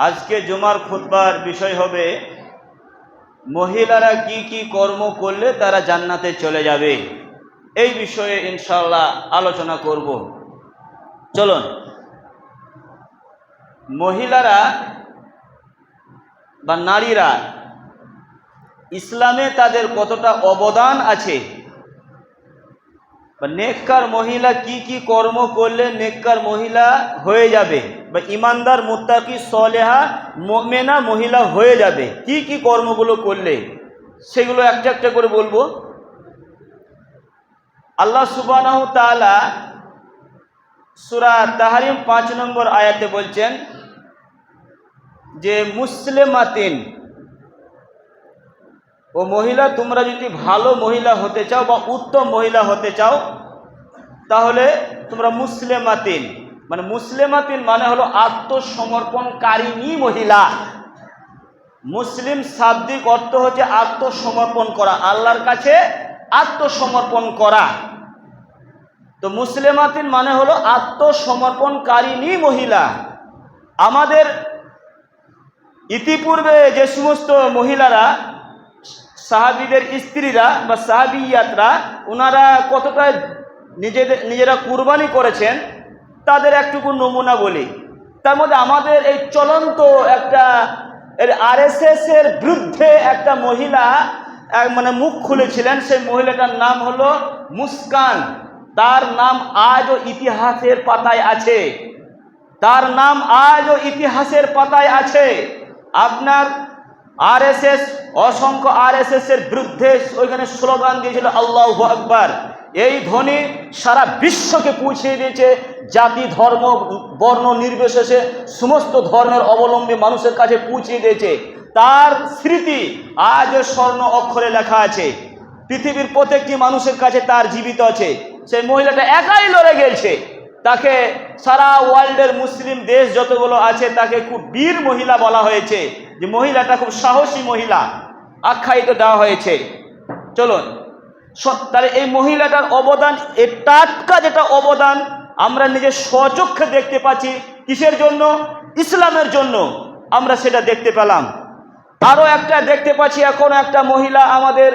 আজকে জুমার খুতবার বিষয় হবে, মহিলারা কি কি কর্ম করলে তারা জান্নাতে চলে যাবে? এই বিষয়ে ইনশাল্লাহ আলোচনা করব। চলুন। মহিলারা বা নারীরা, ইসলামে তাদের কতটা অবদান আছে? বা নেককার মহিলা কি কি কর্ম করলে নেককার মহিলা হয়ে যাবে? বা ইমানদার, মুত্তাকি, সলেহা মেনা মহিলা হয়ে যাবে। কি কি কর্মগুলো করলে? সেগুলো একটা একটা করে বলব। আল্লাহ সুবাহ তালা সুরা তাহারিম পাঁচ নম্বর আয়াতে বলছেন যে, মুসলিমাতিন ও মহিলা, তোমরা যদি ভালো মহিলা হতে চাও বা উত্তম মহিলা হতে চাও, তাহলে তোমরা মুসলিমাতিন। মানে মুসলিমাতিন মানে হলো আত্মসমর্পণকারিণী মহিলা। মুসলিম শাব্দিক অর্থ হচ্ছে আত্মসমর্পণ করা, আল্লাহর কাছে আত্মসমর্পণ করা। তো মুসলিমাতিন মানে হলো আত্মসমর্পণকারিণী মহিলা। আমাদের ইতিপূর্বে যে সমস্ত মহিলারা, সাহাবিদের স্ত্রীরা বা সাহাবিয়াতরা ওনারা কতটা নিজেদের, নিজেরা কুরবানি করেছেন তাদের একটুকু নমুনা বলি। তার মধ্যে আমাদের এই চলন্ত একটা এর আরএসএস এর বিরুদ্ধে একটা মহিলা মানে মুখ খুলেছিলেন, সেই মহিলাটার নাম হলো মুস্কান। তার নাম আজও ইতিহাসের পাতায় আছে। তার নাম আজও ইতিহাসের পাতায় আছে। আপনার আরএসএস অসংখ্য আরএসএস এর বিরুদ্ধে ওইখানে স্লোগান দিয়েছিল, আল্লাহ আকবার। এই ধ্বনি সারা বিশ্বকে পৌঁছে দিয়েছে। জাতি, ধর্ম, বর্ণ নির্বিশেষে সমস্ত ধর্মের অবলম্বী মানুষের কাছে পৌঁছে দিয়েছে। তার স্মৃতি আজও স্বর্ণ অক্ষরে লেখা আছে। পৃথিবীর প্রত্যেকটি মানুষের কাছে তার জীবিত আছে। সেই মহিলাটা একাই লড়ে গেছে তাকে সারা ওয়ার্ল্ডের মুসলিম দেশ যতগুলো আছে, তাকে খুব বীর মহিলা বলা হয়েছে। যে মহিলাটা খুব সাহসী মহিলা, আখ্যায়িত দেওয়া হয়েছে। চলুন তাহলে এই মহিলাটার অবদান, এ টাটকা যেটা অবদান, আমরা নিজের স্বচক্ষে দেখতে পাচ্ছি, কিসের জন্য? ইসলামের জন্য আমরা সেটা দেখতে পেলাম। আরও একটা দেখতে পাচ্ছি এখন একটা মহিলা আমাদের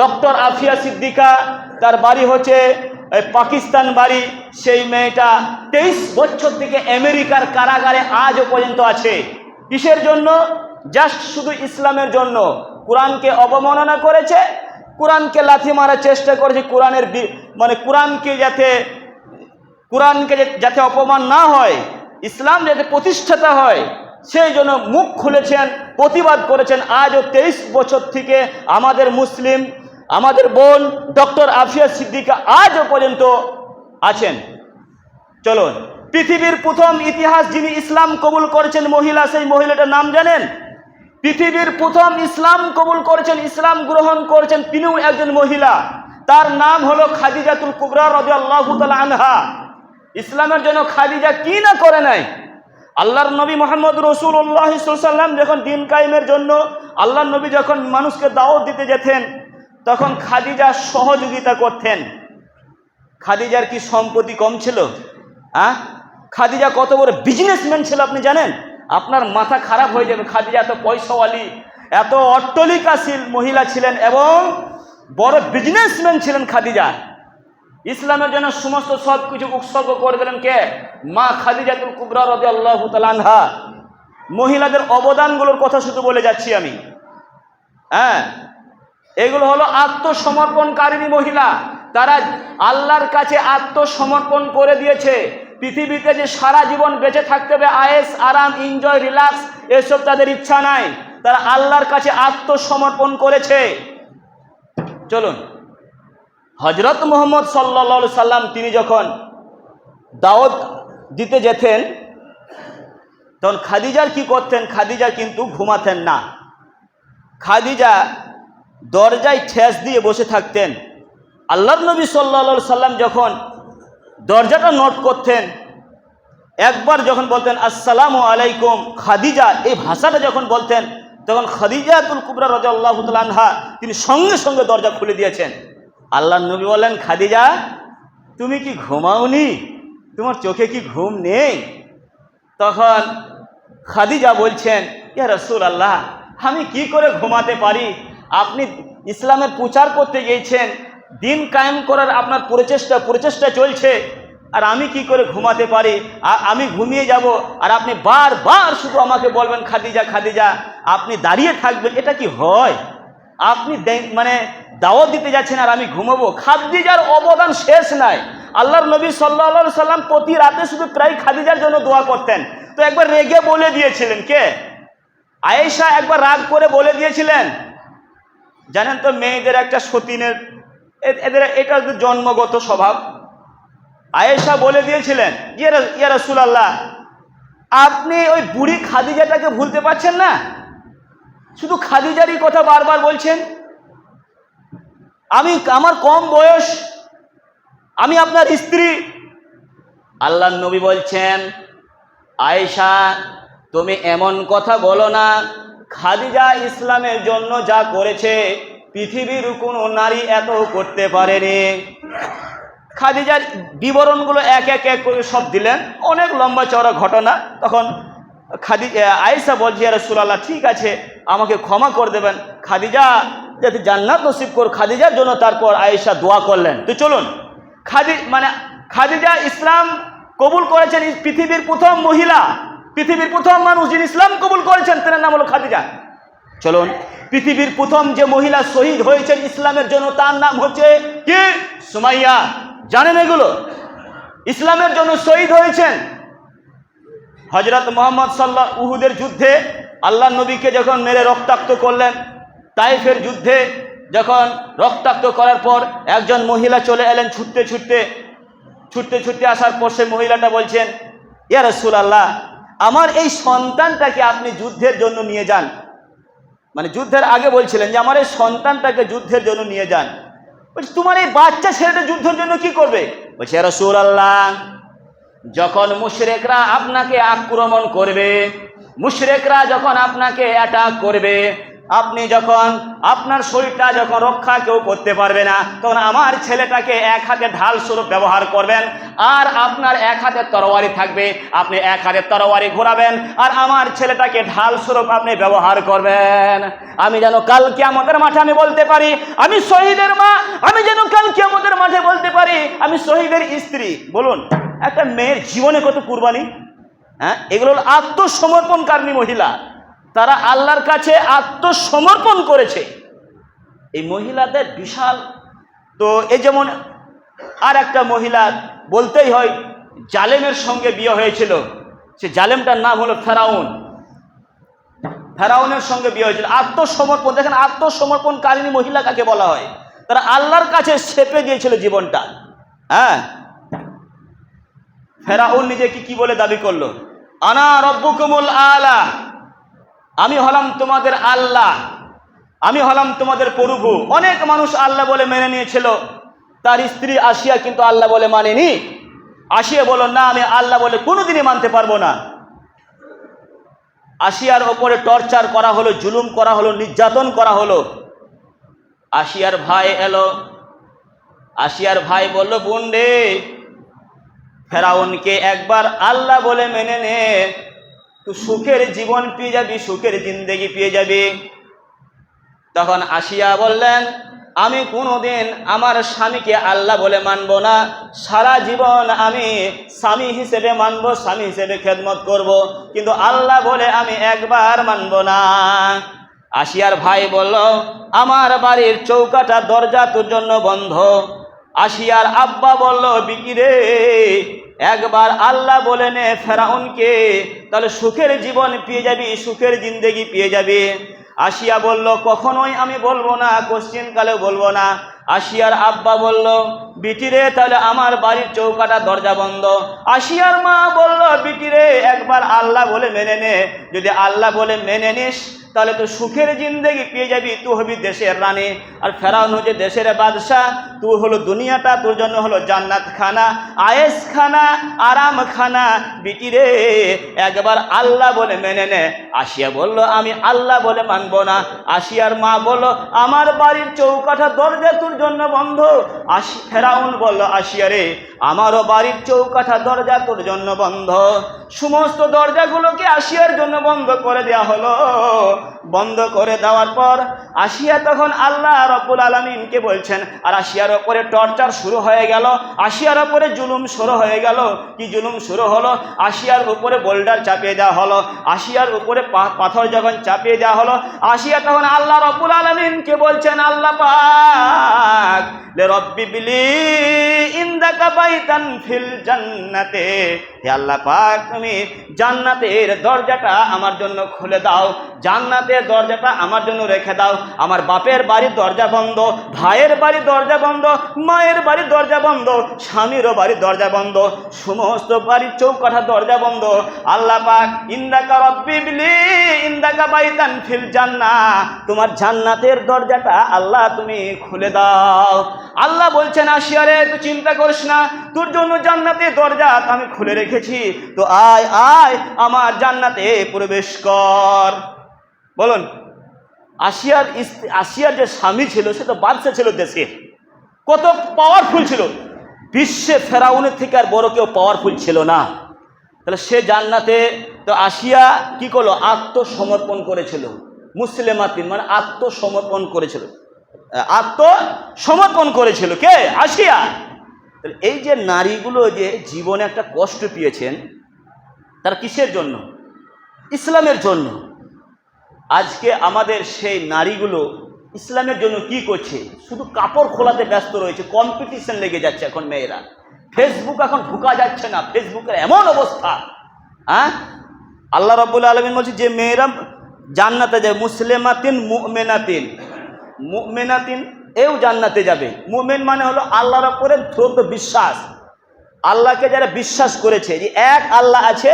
ডক্টর আফিয়া সিদ্দিকা, তার বাড়ি হচ্ছে পাকিস্তান বাড়ি। সেই মেয়েটা তেইশ বছর থেকে আমেরিকার কারাগারে আজও পর্যন্ত আছে। কিসের জন্য? জাস্ট শুধু ইসলামের জন্য কোরআনকে অবমাননা করেছে, কোরআনকে লাথি মারার চেষ্টা করেছে, কোরআনের মানে কোরআনকে যাতে কোরআনকে যাতে অপমান না হয়, ইসলাম যাতে প্রতিষ্ঠাতা হয়, সেই জন্য মুখ খুলেছেন, প্রতিবাদ করেছেন। আজও তেইশ বছর থেকে আমাদের মুসলিম, আমাদের বোন ডক্টর আফিয়া সিদ্দিকা আজও পর্যন্ত আছেন। চলুন, পৃথিবীর প্রথম ইতিহাস যিনি ইসলাম কবুল করেছেন মহিলা, সেই মহিলাটার নাম জানেন? পৃথিবীর প্রথম ইসলাম কবুল করেছেন, ইসলাম গ্রহণ করেছেন তিনিও একজন মহিলা। তার নাম হলো খাদিজাতুল কুবরা রবি আল্লাহ আনহা। ইসলামের জন্য খাদিজা কি না করে নাই? আল্লাহর নবী মোহাম্মদ রসুল্লাহ সাল্লাম যখন দিন কায়েমের জন্য আল্লাহর নবী যখন মানুষকে দাওয়াত দিতে যেতেন, তখন খাদিজা সহযোগিতা করতেন। খাদিজার কি সম্পত্তি কম ছিল? হ্যাঁ খাদিজা কত বড় বিজনেসম্যান ছিল আপনি জানেন? আপনার মাথা খারাপ হয়ে যাবে, খাদিজা এত পয়সাওয়ালি, এত অট্টলিকাশীল মহিলা ছিলেন এবং বড় বিজনেসম্যান ছিলেন খাদিজা। ইসলামের জন্য সমস্ত সব কিছু উৎসর্গ করে দিলেন কে? মা খাদিজাতুল কুবরা রদি আল্লাহ মহিলাদের অবদানগুলোর কথা শুধু বলে যাচ্ছি আমি। হ্যাঁ এগুলো হলো আত্মসমর্পণকারিণী মহিলা। তারা আল্লাহর কাছে আত্মসমর্পণ করে দিয়েছে। পৃথিবীতে যে সারা জীবন বেঁচে থাকতে হবে, আয়েস, আরাম এনজয় রিল্যাক্স এসব তাদের ইচ্ছা নাই। তারা আল্লাহর কাছে আত্মসমর্পণ করেছে। চলুন। হজরত মোহাম্মদ সাল্লা সাল্লাম, তিনি যখন দাওয়াত দিতে যেতেন, তখন খাদিজার কি করতেন? খাদিজা কিন্তু ঘুমাতেন না। খাদিজা দরজায় ঠেস দিয়ে বসে থাকতেন। আল্লাহ নবী সাল্লা সাল্লাম যখন দরজাটা নোট করতেন। একবার যখন বলতেন, আসসালামু আলাইকুম, খাদিজা। এই ভাষাটা যখন বলতেন, তখন খাদিজাতুল কুবরা রাজা আল্লাহ আনহা তিনি সঙ্গে সঙ্গে দরজা খুলে দিয়েছেন। আল্লাহ নবী বলেন খাদিজা, তুমি কি ঘুমাওনি? তোমার চোখে কি ঘুম নেই? তখন খাদিজা বলছেন, ইয়া রসুল আল্লাহ আমি কি করে ঘুমাতে পারি? আপনি ইসলামের প্রচার করতে গিয়েছেন দিন কায়েম করার আপনার প্রচেষ্টা প্রচেষ্টা চলছে। আর আমি কি করে ঘুমাতে পারি? আ- আমি ঘুমিয়ে যাব আর আপনি বারবার শুধু আমাকে বলবেন, খাদিজা খাদিজা, আপনি দাঁড়িয়ে থাকবেন। এটা কি হয়? আপনি মানে দাওয়াত দিতে যাচ্ছেন আর আমি ঘুমাবো। খাদিজার অবদান শেষ নাই। আল্লাহর নবী সাল্লা সাল্লাম প্রতি রাতে শুধু প্রায় খাদিজার জন্য দোয়া করতেন। তো একবার রেগে বলে দিয়েছিলেন কে? আয়েশা একবার রাগ করে বলে দিয়েছিলেন। জানেন তো মেয়েদের একটা সতীনের এদের এটা জন্মগত স্বভাব। আয়েশা বলে দিয়েছিলেন, ইয়া ইয়া রাসূলুল্লাহ, আপনি ওই বুড়ি খাদিজাটাকে ভুলতে পারছেন না? শুধু খাদিজারই কথা বারবার বলছেন? আমি আমার কম বয়স, আমি আপনার স্ত্রী। আল্লাহ নবী বলছেন, আয়েশা, তুমি এমন কথা বলো না, খাদিজা ইসলামের জন্য যা করেছে পৃথিবীর কোনো নারী এত করতে পারেনি। খাদিজার বিবরণগুলো এক এক এক করে সব দিলেন। অনেক লম্বা চওড়া ঘটনা। তখন খাদি আয়েশা বলছি আর সুলাল্লাহ ঠিক আছে, আমাকে ক্ষমা করে দেবেন। খাদিজা, যাতে জান্নাত নসিব কর খাদিজার জন্য তারপর আয়েশা দোয়া করলেন। তো চলুন, খাদি মানে খাদিজা ইসলাম কবুল করেছেন, পৃথিবীর প্রথম মহিলা, পৃথিবীর প্রথম মানুষ যিনি ইসলাম কবুল করেছেন তার নাম হলো খাদিজা। চলুন, পৃথিবীর প্রথম যে মহিলা শহীদ হয়েছেন ইসলামের জন্য, তার নাম হচ্ছে কি? সুমাইয়া। জানেন এগুলো? ইসলামের জন্য শহীদ হয়েছেন হজরত মোহাম্মদ সাল্লাহ উহুদের যুদ্ধে আল্লাহ নবীকে যখন মেরে রক্তাক্ত করলেন, তাইফের যুদ্ধে যখন রক্তাক্ত করার পর একজন মহিলা চলে এলেন ছুটতে ছুটতে ছুটতে ছুটতে আসার পর সে মহিলাটা বলছেন, ইয়া রসুল আল্লাহ আমার এই সন্তানটাকে আপনি যুদ্ধের জন্য নিয়ে যান। মানে যুদ্ধের আগে বলছিলেন যে, আমার এই সন্তানটাকে যুদ্ধের জন্য নিয়ে যান। বলছি, তোমার এই বাচ্চা ছেলেটা যুদ্ধের জন্য কি করবে? বলছে রসুল আল্লাহ যখন মুশরেকরা আপনাকে আক্রমণ করবে, মুশরেকরা যখন আপনাকে অ্যাটাক করবে আপনি যখন আপনার শরীরটা যখন রক্ষা কেউ করতে পারবে না, তখন আমার ছেলেটাকে এক হাতে ঢাল স্বরূপ ব্যবহার করবেন, আর আপনার এক হাতে তরোয়ারি থাকবে, আপনি এক হাতে তরোয়ারি ঘোরাবেন, আর আমার ছেলেটাকে ঢাল স্বরূপ আপনি ব্যবহার করবেন। আমি যেন কালকে আমাদের মাঠে আমি বলতে পারি, আমি শহীদের মা, আমি যেন কালকে আমাদের মাঠে বলতে পারি, আমি শহীদের স্ত্রী। বলুন, একটা মেয়ের জীবনে কত কুরবানি? হ্যাঁ এগুলো হলো আত্মসমর্পণকারী মহিলা। তারা আল্লাহর কাছে আত্মসমর্পণ করেছে। এই মহিলাদের বিশাল। তো এই যেমন আর একটা মহিলা বলতেই হয়, জালেমের সঙ্গে বিয়ে হয়েছিল। সে জালেমটার নাম হলো ফেরাউন। ফেরাউনের সঙ্গে বিয়ে হয়েছিল। আত্মসমর্পণ, দেখেন আত্মসমর্পণকারিণী মহিলা কাকে বলা হয়? তারা আল্লাহর কাছে সেপে দিয়েছিল জীবনটা। হ্যাঁ? ফেরাউন নিজেকে কি বলে দাবি করল? আনা রব্বুকুমুল আলা। আমি হলাম তোমাদের আল্লাহ। আমি হলাম তোমাদের প্রভু। অনেক মানুষ আল্লাহ বলে মেনে নিয়েছিল। তার স্ত্রী আসিয়া কিন্তু আল্লাহ বলে মানেনি। আসিয়া বলো না, আমি আল্লাহ বলে কোনোদিনই মানতে পারব না। আসিয়ার ওপরে টর্চার করা হলো, জুলুম করা হলো, নির্যাতন করা হলো। আসিয়ার ভাই এলো। আসিয়ার ভাই বলল, বোন রে, ফেরাউনকে একবার আল্লাহ বলে মেনে নে। তুই সুখের জীবন পেয়ে যাবি, সুখের জিন্দেগি পেয়ে যাবি। তখন আসিয়া বললেন, আমি কোনোদিন আমার স্বামীকে আল্লাহ বলে মানব না। সারা জীবন আমি স্বামী হিসেবে মানব, স্বামী হিসেবে খেদমত করব। কিন্তু আল্লাহ বলে আমি একবার মানব না। আসিয়ার ভাই বলল, আমার বাড়ির চৌকাটা দরজা তোর জন্য বন্ধ। আসিয়ার আব্বা বলল বিকিরে একবার আল্লাহ বলে নে ফেরাউনকে, তাহলে সুখের জীবন পেয়ে যাবি, সুখের জিন্দেগি পেয়ে যাবি। আসিয়া বলল, কখনোই আমি বলব না, কোশ্চিন কালেও বলব না। আসিয়ার আব্বা বলল বিটিরে তাহলে আমার বাড়ির চৌকাটা দরজা বন্ধ। আসিয়ার মা বলল বিটিরে একবার আল্লাহ বলে মেনে নে। যদি আল্লাহ বলে মেনে নিস তাহলে তো সুখের জিন্দেগি পেয়ে যাবি তুই হবি দেশের রানী। আর ফেরাউন হচ্ছে দেশের বাদশাহ তুই হলো দুনিয়াটা, তোর জন্য হলো জান্নাত খানা আয়েস খানা আরাম খানা বিটিরে একবার আল্লাহ বলে মেনে নে। আসিয়া বলল, আমি আল্লাহ বলে মানবো না। আসিয়ার মা বলল, আমার বাড়ির চৌকাঠা দরজা তোর জন্য বন্ধ। আসি, ফেরাউন বলল, আসিয়া রে, আমারও বাড়ির চৌকাঠা দরজা তোর জন্য বন্ধ। সমস্ত দরজাগুলোকে আসিয়ার জন্য বন্ধ করে দেওয়া হলো। বন্ধ করে দেওয়ার পর আসিয়া তখন আল্লাহ রব্বুল আলমিনকে বলছেন, আর আসিয়ার ওপরে টর্চার শুরু হয়ে গেল, আসিয়ার ওপরে জুলুম শুরু হয়ে গেল। কি জুলুম শুরু হলো? আসিয়ার উপরে বোল্ডার চাপিয়ে দেওয়া হলো, আসিয়ার উপরে পাথর যখন চাপিয়ে দেওয়া হলো, আসিয়া তখন আল্লাহ রব্বুল আলমিনকে বলছেন, আল্লাহ পাক রব্বি ফিল জান্নাতে। আল্লাহ পাক, তুমি জান্নাতের দরজাটা আমার জন্য খুলে দাও জান্নাতের দরজাটা আমার জন্য রেখে দাও। আমার বাপের বাড়ির দরজা বন্ধ, ভাইয়ের বাড়ির দরজা বন্ধ, মায়ের বাড়ির দরজা বন্ধ, স্বামীরও বাড়ির দরজা বন্ধ, সমস্ত বাড়ির চৌকাঠা দরজা বন্ধ। আল্লাহ পাক, ইন্দাকা রব্বি বিলি, ইন্দাকা বাইতান ফিল জান্না। তোমার জান্নাতের দরজাটা আল্লাহ তুমি খুলে দাও। আল্লাহ বলছেন আসিয়ারে তুই চিন্তা করিস না, তোর জন্য জান্নাতের দরজা আমি খুলে রেখেছি। তো আয় আয়, আমার জান্নাতে প্রবেশ কর। বলুন, আসিয়ার আসিয়ার যে স্বামী ছিল, সে তো বাদশা ছিল দেশে। কত পাওয়ারফুল ছিল। বিশ্বে ফেরাউনের থেকে আর বড় কেউ পাওয়ারফুল ছিল না। তাহলে সে জান্নাতে, তো আসিয়া কি করল? আত্মসমর্পণ করেছিল। মুসলিমাতিন মানে আত্মসমর্পণ করেছিল। আত্মসমর্পণ করেছিল। কে? আসিয়া। এই যে নারীগুলো যে জীবনে একটা কষ্ট পেয়েছেন, তারা কিসের জন্য? ইসলামের জন্য। আজকে আমাদের সেই নারীগুলো ইসলামের জন্য কি করছে? শুধু কাপড় খোলাতে ব্যস্ত রয়েছে কম্পিটিশন লেগে যাচ্ছে এখন মেয়েরা। ফেসবুক এখন ঢুকা যাচ্ছে না ফেসবুকের এমন অবস্থা। হ্যাঁ? আল্লাহ রব্বুল আলমিন বলছে যে মেয়েরা জান্নাতে যায় মুসলিমাতিন মুমেনাতিন। মুমেনাতিন এও জান্নাতে যাবে। মুমেন মানে হলো আল্লাহর ওপরে ধ্রুব বিশ্বাস। আল্লাহকে যারা বিশ্বাস করেছে, যে এক আল্লাহ আছে,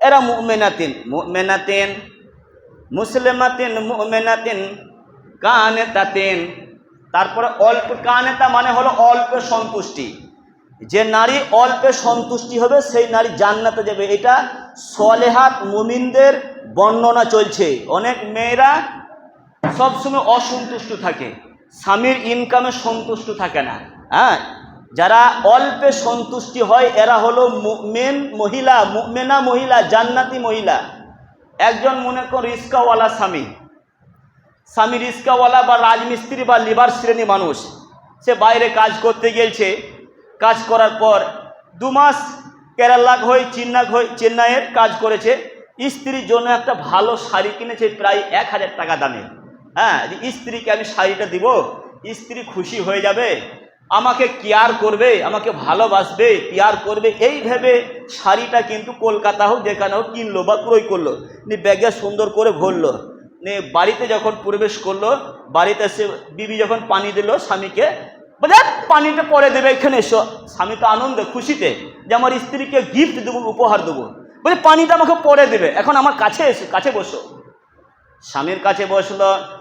এরা মুমেনাতিন। মুমেনাতিন মুসলিমাতিন, মুমেনাতিন, কানেতাতিন। তারপরে অল্প, কানেতা মানে হলো অল্প সন্তুষ্টি। যে নারী অল্পে সন্তুষ্টি হবে, সেই নারী জান্নাতে যাবে। এটা সলেহাত মুমিনদের বর্ণনা চলছে। অনেক মেয়েরা সবসময় অসন্তুষ্ট থাকে। স্বামীর ইনকামে সন্তুষ্ট থাকে না। হ্যাঁ? যারা অল্পে সন্তুষ্টি হয়, এরা হলো মেন মহিলা মেনা মহিলা, জান্নাতি মহিলা। একজন মনে কর রিস্কাওয়ালা স্বামী। স্বামী রিস্কাওয়ালা বা রাজমিস্ত্রি বা লিবার শ্রেণি মানুষ। সে বাইরে কাজ করতে গেছে কাজ করার পর দু মাস কেরালা হয়ে, চিন্নাক হয়ে, চেন্নাইয়ের কাজ করেছে। স্ত্রীর জন্য একটা ভালো শাড়ি কিনেছে প্রায় এক হাজার টাকা দামে। হ্যাঁ স্ত্রীকে আমি শাড়িটা দিব, স্ত্রী খুশি হয়ে যাবে। আমাকে কেয়ার করবে আমাকে ভালোবাসবে কেয়ার করবে এই ভেবে শাড়িটা কিন্তু কলকাতা হোক যেখানে হোক কিনলো বা ক্রয় করল। নি ব্যাগে সুন্দর করে ভরলো। নে বাড়িতে যখন প্রবেশ করল বাড়িতে এসে বিবি যখন পানি দিল স্বামীকে বলে "ধ্যাৎ, পানিটা পরে দেবে এখানে এসো। স্বামী তো আনন্দে খুশিতে যে আমার স্ত্রীকে গিফট দেবো উপহার দেবো। বলে পানিটা আমাকে পরে দেবে এখন আমার কাছে এসে কাছে বসো। স্বামীর কাছে বসল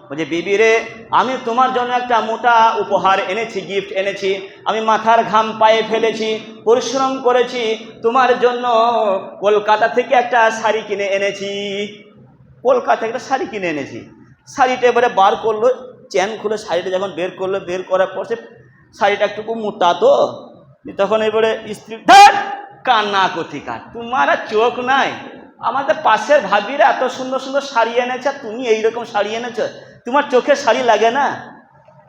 বলছে বিবি রে আমি তোমার জন্য একটা মোটা উপহার এনেছি গিফট এনেছি। আমি মাথার ঘাম পায়ে ফেলেছি পরিশ্রম করেছি তোমার জন্য কলকাতা থেকে একটা শাড়ি কিনে এনেছি। কলকাতা থেকে একটা শাড়ি কিনে এনেছি। শাড়িটা এবারে বার করল চেন খুলে শাড়িটা যখন বের করল বের করার পর সে শাড়িটা একটু মোটা তো। তখন এবারে স্ত্রী "ধ্যাৎ, কান্না কতিকা তোমার চোখ নাই। আমাদের পাশের ভাবিরা এত সুন্দর সুন্দর শাড়ি এনেছে, তুমি এইরকম শাড়ি এনেছো, তোমার চোখে শাড়ি লাগে না?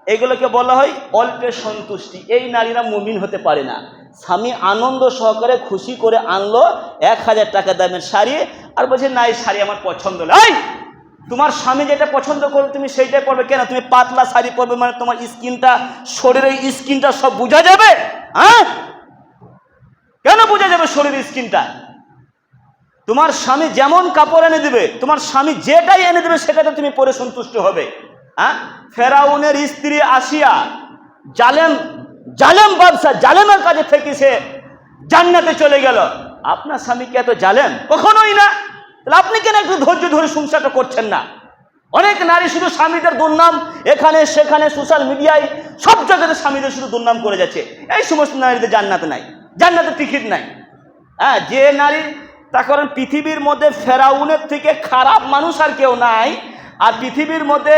এগুলোকে বলা হয় অল্পে সন্তুষ্টি। এই নারীরা মুমিন হতে পারে না। স্বামী আনন্দ সহকারে খুশি করে আনলো এক হাজার টাকা দামের শাড়ি আর বলছে, না, এই শাড়ি আমার পছন্দ এই, তোমার স্বামী যেটা পছন্দ করবে তুমি সেইটাই পরবে। কেন? তুমি পাতলা শাড়ি পরবে মানে তোমার স্কিনটা, শরীরের স্কিনটা সব বোঝা যাবে? হ্যাঁ? কেন বোঝা যাবে শরীরের স্কিনটা? তোমার স্বামী যেমন কাপড় এনে দেবে, তোমার স্বামী যেটাই এনে দেবে, সেটাতে তুমি পরে সন্তুষ্ট হবে। হ্যাঁ? ফেরাউনের স্ত্রী আসিয়া জালেম জালেম ব্যবসা, জালেমের কাছে থেকে সে জান্নাতে চলে গেল। আপনার স্বামীকে এত জালেম? কখনোই না। তাহলে আপনি কেন একটু ধৈর্য ধরে সংসারটা করছেন না? অনেক নারী শুধু স্বামীদের দুর্নাম, এখানে, সেখানে, সোশ্যাল মিডিয়ায়, সব জায়গাতে স্বামীদের শুধু দুর্নাম করে যাচ্ছে। এই সমস্ত নারীদের জান্নাত নাই জান্নাতে টিকিট নাই। হ্যাঁ যে নারী তা কারণ পৃথিবীর মধ্যে ফেরাউনের থেকে খারাপ মানুষ আর কেউ নাই। আর পৃথিবীর মধ্যে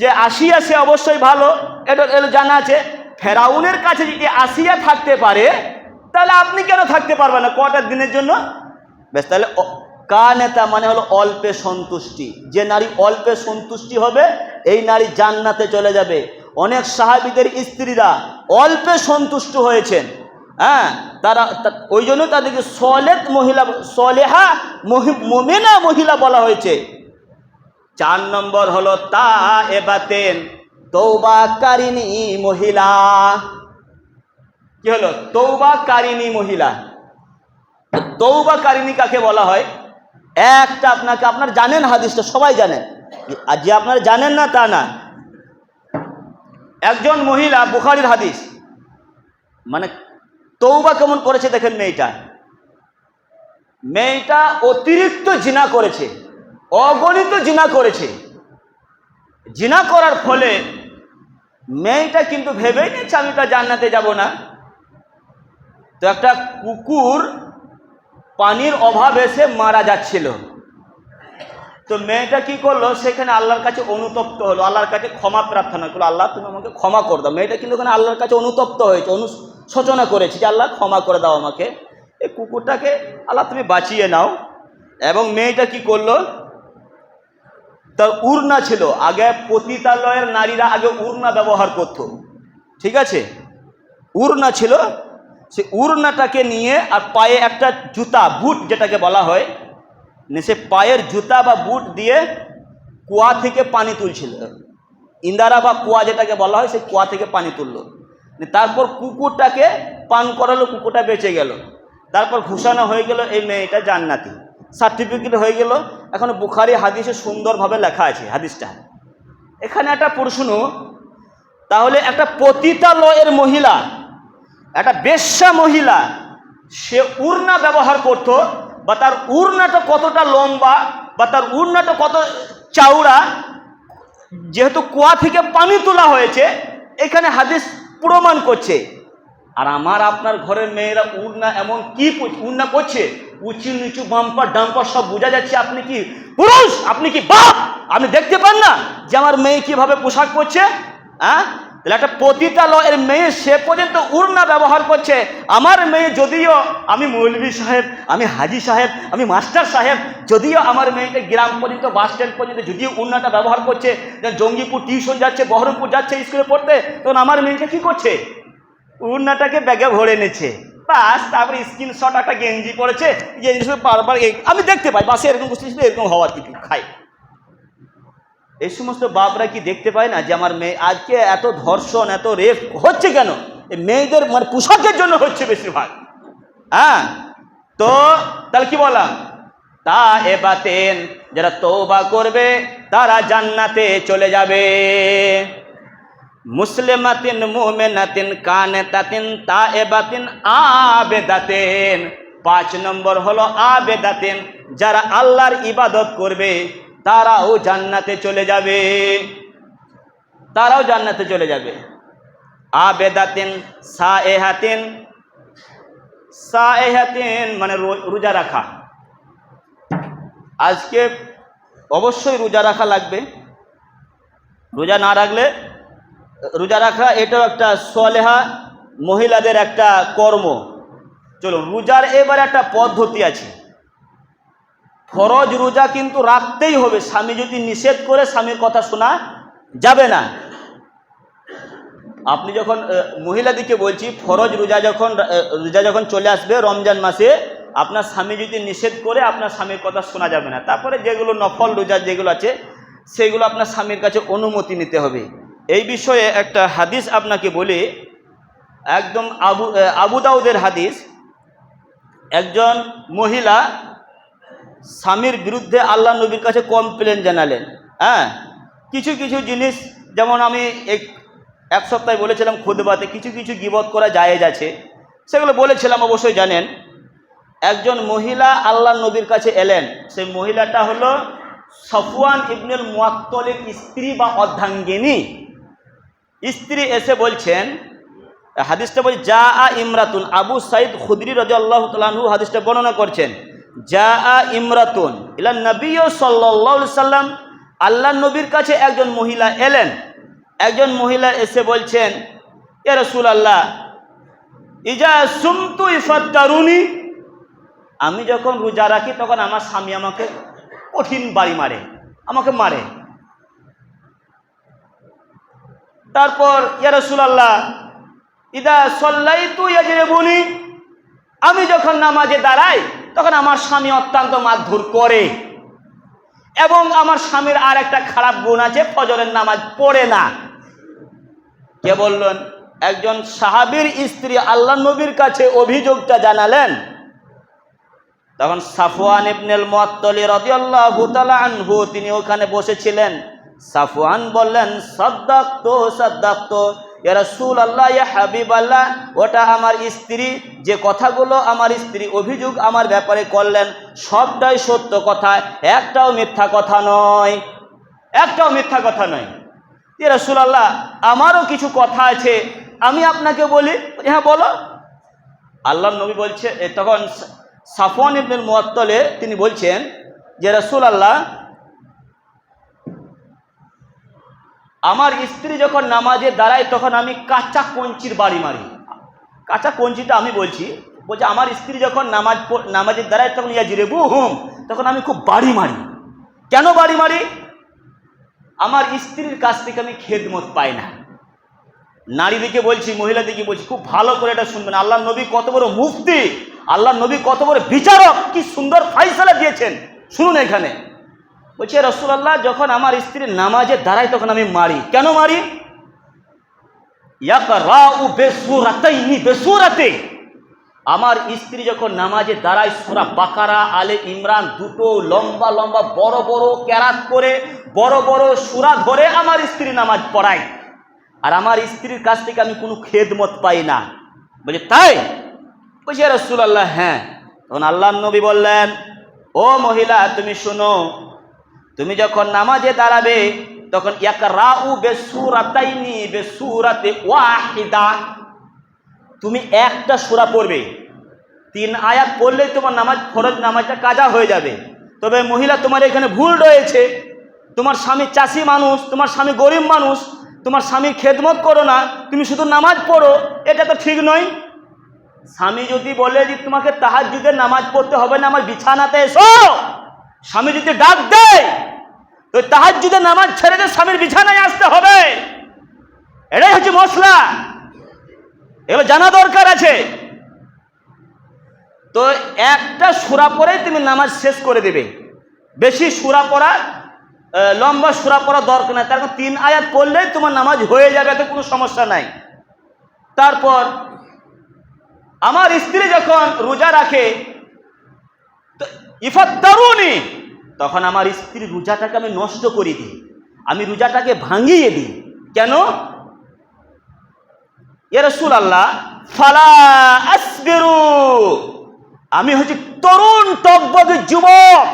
যে আসিয়া সে অবশ্যই ভালো, এটা জানা আছে। ফেরাউনের কাছে যদি আসিয়া থাকতে পারে, তাহলে আপনি কেন থাকতে পারবেন না কটা দিনের জন্য? বেশ তাহলে কা নেতা মানে হলো অল্পে সন্তুষ্টি। যে নারী অল্পে সন্তুষ্টি হবে, এই নারী জান্নাতে চলে যাবে। অনেক সাহাবিদের স্ত্রীরা অল্পে সন্তুষ্ট হয়েছেন। হ্যাঁ তারা ওই জন্য তাদেরকে সলেত মহিলা, সলেহা মোমেনা মহিলা বলা হয়েছে। চার নম্বর হলো তা এবাতেন তৌবাকারিনী মহিলা। কি হলো? তৌবাকারিনী মহিলা। তৌবাকারিনী কাকে বলা হয়? একটা আপনাকে, আপনার জানেন হাদিসটা, সবাই জানেন আর যে আপনারা জানেন না, তা না। একজন মহিলা, বুখারির হাদিস। মানে তৌবা কেমন করেছে দেখেন মেয়েটা। মেয়েটা অতিরিক্ত জিনা করেছে, অগণিত জিনা করেছে। জিনা করার ফলে মেয়েটা কিন্তু ভেবেই নিচ্ছে আমি তো জান্নাতে যাব না। তো একটা কুকুর পানির অভাব এসে মারা যাচ্ছিল। তো মেয়েটা কি করল? সেখানে আল্লাহর কাছে অনুতপ্ত হলো, আল্লাহর কাছে ক্ষমা প্রার্থনা করল, আল্লাহ, তুমি আমাকে ক্ষমা করে দাও। মেয়েটা কিন্তু ওখানে আল্লাহর কাছে অনুতপ্ত হয়েছে অনুশোচনা করেছি যে আল্লাহ ক্ষমা করে দাও আমাকে। এই কুকুরটাকে, আল্লাহ তুমি বাঁচিয়ে নাও। এবং মেয়েটা কি করল? তার উড়না ছিল। আগে পতিতালয়ের নারীরা আগে উড়না ব্যবহার করত। ঠিক আছে? উড়না ছিল। সে উড়নাটাকে নিয়ে আর পায়ে একটা জুতা, বুট যেটাকে বলা হয় সে পায়ের জুতা বা বুট দিয়ে কুয়া থেকে পানি তুলছিল। ইন্দারা বা কুয়া যেটাকে বলা হয় সেই কুয়া থেকে পানি তুললো। তারপর কুকুরটাকে পান করালো, কুকুরটা বেঁচে গেল। তারপর ঘোষণা হয়ে গেল, এই মেয়েটা জান্নাতি। সার্টিফিকেট হয়ে গেল। এখন বুখারি হাদিসে সুন্দরভাবে লেখা আছে হাদিসটা। এখানে একটা প্রশ্ন, তাহলে একটা পতিতালয়ের মহিলা, একটা বেশ্যা মহিলা, সে উড়না ব্যবহার করত, বা তার উড়নাটা কতটা লম্বা, বা তার উড়নাটা কত চাউড়া যেহেতু কুয়া থেকে পানি তোলা হয়েছে, এখানে হাদিস প্রমাণ করছে। আর আমার আপনার ঘরের মেয়েরা উড়না এমন কি উড়না করছে? উঁচু নিচু বাম্পার ডাম্পার সব বোঝা যাচ্ছে আপনি কি পুরুষ? আপনি কি বাপ? আপনি দেখতে পান না যে আমার মেয়ে কীভাবে পোশাক পরছে? হ্যাঁ? তাহলে একটা পতিতালয়ের মেয়ে সে পর্যন্ত উড়না ব্যবহার করছে। আমার মেয়ে যদিও আমি মৌলভী সাহেব, আমি হাজি সাহেব, আমি মাস্টার সাহেব, যদিও আমার মেয়েটা গ্রাম পর্যন্ত, বাস স্ট্যান্ড পর্যন্ত যদিও উড়নাটা ব্যবহার করছে জঙ্গিপুর টিউশন যাচ্ছে, বহরমপুর যাচ্ছে স্কুলে পড়তে, তখন আমার মেয়েটা কি করছে? উড়নাটাকে ব্যাগে ভরে এনেছে বাস, তারপরে স্ক্রিনশট একটা গেঞ্জি পড়েছে গেঞ্জি বারবার আমি দেখতে পাই, বাসে এরকম এরকম হওয়ার কিছু খাই। এই সমস্ত বাপরা কি দেখতে পায় না যে আমার মেয়ে আজকে এত ধর্ষণ, এত রেপ হচ্ছে কেন? মেয়েদের মানে পোশাকের জন্য হচ্ছে বেশিরভাগ। হ্যাঁ? তো তাহলে কি বললাম? তা এবাতেন যারা তৌবা করবে, তারা জান্নাতে চলে যাবে। মুসলিমাতিন, মুমেনাতিন, কানেতাতিন, তা এবাতিন আবেদাতেন। পাঁচ নম্বর হলো আবেদাতেন, যারা আল্লাহর ইবাদত করবে তারাও জান্নাতে চলে যাবে। তারাও জান্নাতে চলে যাবে। আবেদাতিন সা এহাতিন সা এহাতিন মানে রোজা রাখা। আজকে অবশ্যই রোজা রাখা লাগবে। রোজা না রাখলে, রোজা রাখা এটাও একটা সলেহা মহিলাদের একটা কর্ম। চলুন, রোজার এবার একটা পদ্ধতি আছে। ফরজ রোজা কিন্তু রাখতেই হবে। স্বামী যদি নিষেধ করে স্বামীর কথা শোনা যাবে না। আপনি যখন মহিলাদিকে বলছি, ফরজ রোজা যখন রোজা যখন চলে আসবে রমজান মাসে, আপনার স্বামী যদি নিষেধ করে, আপনার স্বামীর কথা শোনা যাবে না। তারপরে যেগুলো নফল রোজা যেগুলো আছে, সেগুলো আপনার স্বামীর কাছে অনুমতি নিতে হবে। এই বিষয়ে একটা হাদিস আপনাকে বলি, একদম আবু আবু দাউদের হাদিস। একজন মহিলা স্বামীর বিরুদ্ধে আল্লাহ নবীর কাছে কমপ্লেন জানালেন। হ্যাঁ? কিছু কিছু জিনিস, যেমন আমি এক এক সপ্তাহে বলেছিলাম খুদবাতে কিছু কিছু গিবত করা জায়েজ আছে। সেগুলো বলেছিলাম, অবশ্যই জানেন। একজন মহিলা আল্লাহ নবীর কাছে এলেন। সেই মহিলাটা হলো সফওয়ান ইবনুল মুয়াত্তলের স্ত্রী বা অর্ধাঙ্গিনী। স্ত্রী এসে বলছেন, হাদিসটা বলছে যা আ ইমরাতুন আবু সাইদ খুদরি রাজা আল্লাহ তালু হাদিসটা বর্ণনা করছেন। যা ইমরাতুন। ইলা নবী সাল্লাহ সাল্লাম আল্লাহ নবীর কাছে একজন মহিলা এলেন। একজন মহিলা এসে বলছেন, এ রসুল আল্লাহ ইজা সুমতু ইফাত্তারুনি? আমি যখন রোজা রাখি, তখন আমার স্বামী আমাকে কঠিন বাড়ি মারে, আমাকে মারে। তারপর ইয়া রাসূলুল্লাহ, ইদা সল্লাইতু ইয়াজরিবুনি? আমি যখন নামাজে দাঁড়াই তখন আমার স্বামী অত্যন্ত মারধর করে। এবং আমার স্বামীর আর একটা খারাপ গুণ আছে, ফজরের নামাজ পড়ে না। কে বললেন? একজন সাহাবীর স্ত্রী আল্লাহ নবীর কাছে অভিযোগটা জানালেন। তখন সাফওয়ান ইবনুল মুআত্তালি রাদিয়াল্লাহু তাআলা আনহু, তিনি ওখানে বসেছিলেন। সাফওয়ান বললেন, সাদ্দাকতু সাদ্দাকতু। ইয়া রাসূলুল্লাহ, ইয়া হাবিব আল্লাহ ওটা আমার স্ত্রী, যে কথাগুলো আমার স্ত্রী অভিযোগ আমার ব্যাপারে করলেন, সবটাই সত্য কথা, একটাও মিথ্যা কথা নয়। একটাও মিথ্যা কথা নয়। এ ইয়া রাসূলুল্লাহ, আমারও কিছু কথা আছে, আমি আপনাকে বলি? হ্যাঁ বলো। আল্লাহ নবী বলছে তখন সাফওয়ান ইবনুল মুআত্তালে তিনি বলছেন যে রাসূল আল্লাহ আমার স্ত্রী যখন নামাজে দাঁড়ায়, তখন আমি কাঁচা কঞ্চির বাড়ি মারি। কাঁচা কঞ্চিটা আমি বলছি, বলছে, আমার স্ত্রী যখন নামাজ নামাজের নামাজে দাঁড়ায়, তখন ইয়া জিরে হুম, তখন আমি খুব বাড়ি মারি। কেন বাড়ি মারি? আমার স্ত্রীর কাছ থেকে আমি খেদমত পাই না। নারীদিকে বলছি মহিলাদিকে বলছি, খুব ভালো করে এটা শুনবেন। আল্লাহ নবী কত বড় মুফতি, আল্লাহ নবী কত বড় বিচারক, কি সুন্দর ফাইসালা দিয়েছেন। শুনুন এখানে। বলছে রসুল্লাহ যখন আমার স্ত্রী নামাজে দাঁড়ায়, তখন আমি মারি। কেন মারি? আমার স্ত্রী যখন নামাজে দাঁড়ায়, সুরা বাকারা, আলে ইমরান দুটো লম্বা লম্বা, বড় বড় ক্যারাত করে, বড় বড় সুরা ধরে আমার স্ত্রী নামাজ পড়ায়। আর আমার স্ত্রীর কাছ থেকে আমি কোনো খেদমত পাই না। বলছে, তাই? বলছে রসুল্লাহ হ্যাঁ। তখন আল্লাহ নবী বললেন, ও মহিলা, তুমি শোনো তুমি যখন নামাজে দাঁড়াবে, তখন এক রাউ বেসুরাতাইনি বেসুরাতে ওয়াহিদা। তুমি একটা সুরা পড়বে। তিন আয়াত পড়লেই তোমার নামাজ ফরজ, নামাজটা কাজা হয়ে যাবে। তবে মহিলা, তোমার এখানে ভুল রয়েছে। তোমার স্বামী চাষি মানুষ, তোমার স্বামী গরিব মানুষ, তোমার স্বামীর খেদমত করো না, তুমি শুধু নামাজ পড়ো, এটা তো ঠিক নয়। স্বামী যদি বলে যে তোমাকে তাহাজ্জুদের নামাজ পড়তে হবে না, আমার বিছানাতে এসো। স্বামী যদি ডাক দেয় তো তাহাজ্জুদের নামাজ ছেড়ে দিয়ে স্বামীর বিছানায় আসতে হবে। এটাই হচ্ছে মশলা। এগুলো জানা দরকার আছে। তো একটা সুরা পরেই তুমি নামাজ শেষ করে দেবে। বেশি সুরা পড়া লম্বা সুরা পড়া দরকার নাই। তার কারণ তিন আয়াত পড়লেই তোমার নামাজ হয়ে যাবে, এতে কোনো সমস্যা নাই। তারপর, আমার স্ত্রী যখন রোজা রাখে, তো ইফাত্তারুনি তখন আমার স্ত্রী রোজাটাকে আমি নষ্ট করে দিই। আমি রোজাটাকে ভাঙিয়ে দিই। কেন? ইয়া রাসূলুল্লাহ, ফালা আসবিরু। আমি হচ্ছে তরুণ টকবগে যুবক।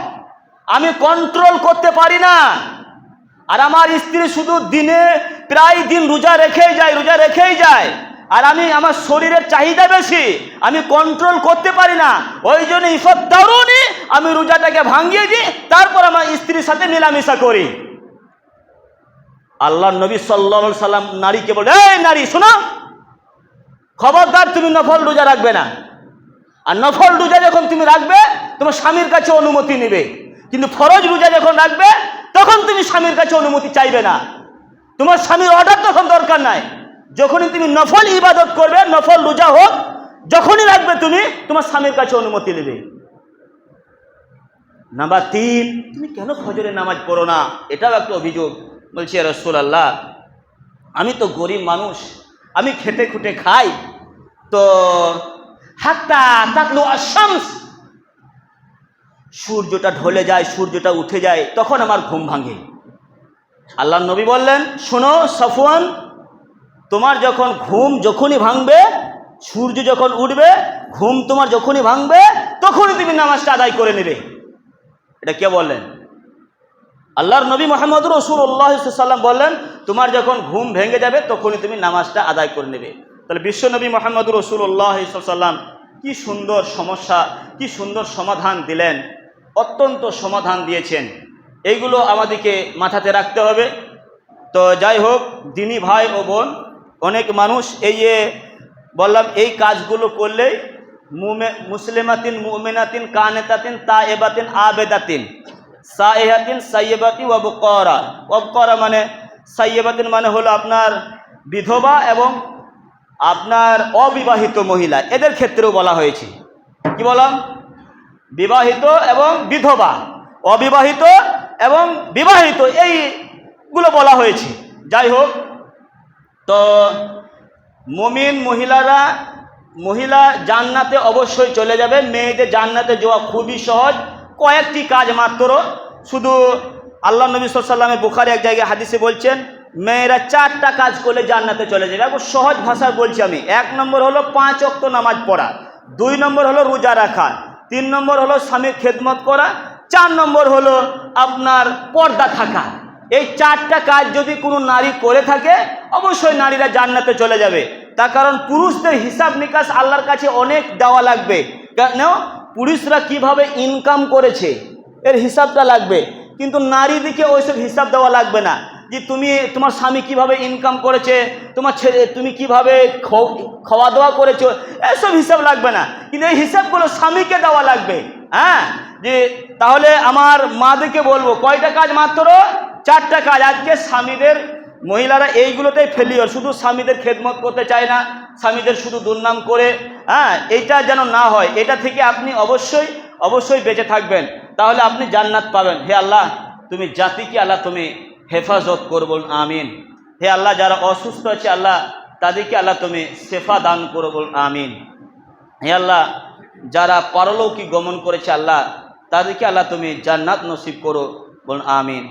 আমি কন্ট্রোল করতে পারি না। আর আমার স্ত্রী শুধু দিনে প্রায় দিন রোজা রেখেই যায়, রোজা রেখেই যায়। আর আমি আমার শরীরের চাহিদা বেশি। আমি কন্ট্রোল করতে পারি না। ওই জন্য ইফত তরুণই আমি রোজাটাকে ভাঙিয়ে দিই, তারপর আমার স্ত্রীর সাথে মেলামেশা করি। আল্লাহ নবী সাল্লা সাল্লাম নারীকে বলে, এই নারী, শোনো, খবরদার তুমি নফল রোজা রাখবে না। আর নফল রোজা যখন তুমি রাখবে, তোমার স্বামীর কাছে অনুমতি নেবে। কিন্তু ফরজ রোজা যখন রাখবে, তখন তুমি স্বামীর কাছে অনুমতি চাইবে না। তোমার স্বামীর অর্ডার তখন দরকার নাই। যখনই তুমি নফল ইবাদত করবে, নফল রোজা হোক, যখনই রাখবে তুমি, তোমার স্বামীর কাছে অনুমতি নেবে। নাম্বার তিন, তুমি কেন ফজরের নামাজ পড়ো না? এটাও একটা অভিযোগ, বলছি রসুল আল্লাহ আমি তো গরিব মানুষ, আমি খেটে খুটে খাই, তো হাত্তা তাকলো আশামস সূর্যটা ঢলে যায়, সূর্যটা উঠে যায়, তখন আমার ঘুম ভাঙে। আল্লাহ নবী বললেন, শোনো সফওয়ান, তোমার যখন ঘুম যখনই ভাঙবে, সূর্য যখন উঠবে, ঘুম তোমার যখনই ভাঙবে, তখনই তুমি নামাজটা আদায় করে নেবে। এটা কে বললেন? আল্লাহর নবী মোহাম্মদ রসুল্লাহ সাল্লাম বললেন, তোমার যখন ঘুম ভেঙে যাবে, তখনই তুমি নামাজটা আদায় করে নেবে। তাহলে বিশ্বনবী মোহাম্মদ রসুল্লাহ সাল্লাম কি সুন্দর সমস্যা, কি সুন্দর সমাধান দিলেন, অত্যন্ত সমাধান দিয়েছেন। এইগুলো আমাদেরকে মাথাতে রাখতে হবে। তো যাই হোক, দিনী ভাই ও বোন, অনেক মানুষ এই বললাম, এই কাজগুলো করলেই মুসলিমাতিন, মুমিনাতিন, কানেতাতিন তা এবাতিন আবেদাতিন। সাইহাতিন, সাইয়েবাতি ওয়াবকরা ওয়াবকরা মানে সাইয়েবাতিন মানে হলো আপনার বিধবা এবং আপনার অবিবাহিত মহিলা। এদের ক্ষেত্রেও বলা হয়েছে। কি বললাম বিবাহিত এবং বিধবা। অবিবাহিত এবং বিবাহিত, এইগুলো বলা হয়েছে। যাই হোক, তো মমিন মহিলারা মহিলা জান্নাতে অবশ্যই চলে যাবে মেয়েদের জান্নাতে যাওয়া খুবই সহজ। কয়েকটি কাজ মাত্র। শুধু আল্লাহ নবী সাল্লামের বুখারি এক জায়গায় হাদিসে বলছেন, মেয়েরা চারটা কাজ করলে জান্নাতে চলে যাবে। একবার সহজ ভাষায় বলছি আমি। এক নম্বর হলো পাঁচ অক্ত নামাজ পড়া। দুই নম্বর হলো রোজা রাখা। তিন নম্বর হলো স্বামীর খেদমত করা। চার নম্বর হলো আপনার পর্দা থাকা। এই চারটা কাজ যদি কোনো নারী করে থাকে, অবশ্যই নারীরা জান্নাতে চলে যাবে। তার কারণ পুরুষদের হিসাব নিকাশ আল্লাহর কাছে অনেক দেওয়া লাগবে। কেন পুরুষরা কীভাবে ইনকাম করেছে, এর হিসাবটা লাগবে। কিন্তু নারীদিকে ওইসব হিসাব দেওয়া লাগবে না, যে তুমি, তোমার স্বামী কীভাবে ইনকাম করেছে, তোমার ছেলে, তুমি কীভাবে খাও- খাওয়া দাওয়া করেছ, এসব হিসাব লাগবে না। কিন্তু এই হিসাবগুলো স্বামীকে দেওয়া লাগবে হ্যাঁ? যে তাহলে আমার মাদেরকে বলব, কয়টা কাজ মাত্র? চারটা কাজ। আজকে স্বামীদের মহিলারা এইগুলোতেই ফেলিওর শুধু স্বামীদের খেদমত করতে চায় না, স্বামীদের শুধু দুর্নাম করে হ্যাঁ এইটা যেন না হয়, এটা থেকে আপনি অবশ্যই অবশ্যই বেঁচে থাকবেন। তাহলে আপনি জান্নাত পাবেন। হে আল্লাহ, তুমি জাতিকে আল্লাহ তুমি হেফাজত করব আমিন। হে আল্লাহ, যারা অসুস্থ আছে, আল্লাহ তাদেরকে আল্লাহ তুমি শেফা দান করব আমিন। হে আল্লাহ, যারা পারলৌকিক গমন করেছে, আল্লাহ তাদেরকে আল্লাহ তুমি জান্নাত নসিব করো বলুন আমিন।